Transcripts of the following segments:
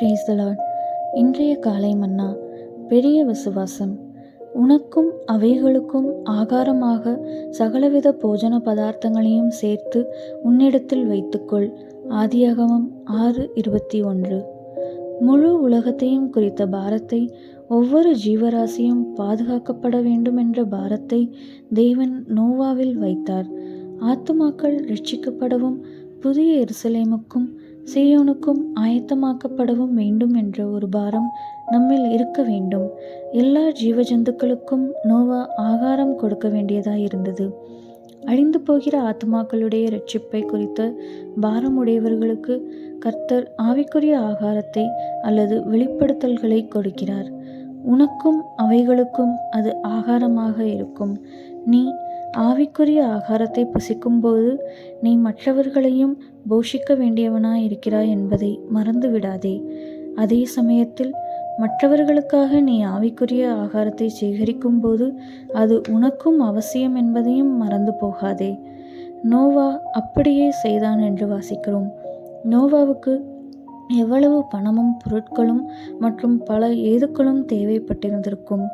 Brace இன்றைய காலை மன்னா பெரிய விசுவாசம். உனக்கும் அவைகளுக்கும் ஆகாரமாக சகலவித போஜன பதார்த்தங்களையும் சேர்த்து உன்னிடத்தில் வைத்துக்கொள். ஆதியாகமம் ஆறு இருபத்தி ஒன்று. முழு உலகத்தையும் குறித்த பாரத்தை ஒவ்வொரு ஜீவராசியும் பாதுகாக்கப்பட வேண்டும் என்ற பாரத்தை தேவன் நோவாவில் வைத்தார். ஆத்துமாக்கள் ரட்சிக்கப்படவும் புதிய எருசலேமுக்கும் சீயோனுக்கும் ஆயத்தமாக்கப்படவும் வேண்டும் என்ற ஒரு பாரம் நம்மில் இருக்க வேண்டும். எல்லா ஜீவஜந்துக்களுக்கும் நோவா ஆகாரம் கொடுக்க வேண்டியதாயிருந்தது அழிந்து போகிற ஆத்மாக்களுடைய ரட்சிப்பை குறித்த பாரமுடையவர்களுக்கு கர்த்தர் ஆவிக்குரிய ஆகாரத்தை அல்லது வெளிப்படுத்தல்களை கொடுக்கிறார். உனக்கும் அவைகளுக்கும் அது ஆகாரமாக இருக்கும். நீ ஆவிக்குரிய ஆகாரத்தை புசிக்கும்போது நீ மற்றவர்களையும் போஷிக்க வேண்டியவனாய் இருக்கிறாய் என்பதை மறந்து விடாதே அதே சமயத்தில் மற்றவர்களுக்காக நீ ஆவிக்குரிய ஆகாரத்தை சேகரிக்கும் போது அது உனக்கும் அவசியம் என்பதையும் மறந்து போகாதே. நோவா அப்படியே செய்தான் என்று வாசிக்கிறோம். நோவாவுக்கு எவ்வளவு பணமும் பொருட்களும் மற்றும் பல ஏதுக்களும் தேவைப்பட்டிருந்திருக்கும்.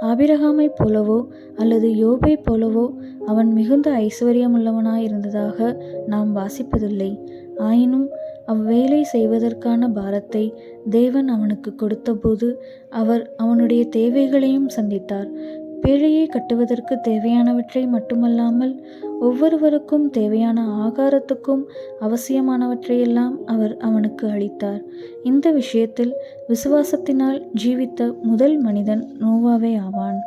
ஆபிரகாமைப் போலவோ அல்லது யோபை போலவோ அவன் மிகுந்த ஐஸ்வர்யமுள்ளவனாயிருந்ததாக நாம் வாசிப்பதில்லை. ஆயினும் அவ்வேலை செய்வதற்கான பாரத்தை தேவன் அவனுக்கு கொடுத்தபோது அவர் அவனுடைய தேவைகளையும் சந்தித்தார். பேழையை கட்டுவதற்கு தேவையானவற்றை மட்டுமல்லாமல் ஒவ்வொருவருக்கும் தேவையான ஆகாரத்துக்கும் அவசியமானவற்றையெல்லாம் அவர் அவனுக்கு அளித்தார். இந்த விஷயத்தில் விசுவாசத்தினால் ஜீவித்த முதல் மனிதன் நோவாவே ஆவான்.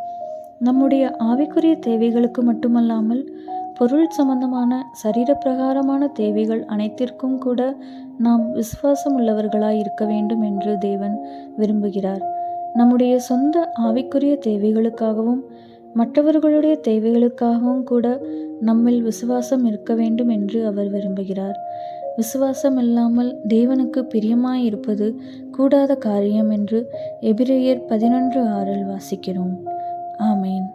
நம்முடைய ஆவிக்குரிய தேவைகளுக்கு மட்டுமல்லாமல் பொருள் சம்பந்தமான சரீரப்பிரகாரமான தேவைகள் அனைத்திற்கும் கூட நாம் விசுவாசம் உள்ளவர்களாய் இருக்க வேண்டும் என்று தேவன் விரும்புகிறார். நம்முடைய சொந்த ஆவிக்குரிய தேவைகளுக்காகவும் மற்றவர்களுடைய தேவைகளுக்காகவும் கூட நம்மில் விசுவாசம் இருக்க வேண்டும் என்று அவர் விரும்புகிறார். விசுவாசம் இல்லாமல் தேவனுக்கு பிரியமாய் இருப்பது கூடாத காரியம் என்று எபிரேயர் பதினொன்று ஆறில் வாசிக்கிறோம். ஆமேன்.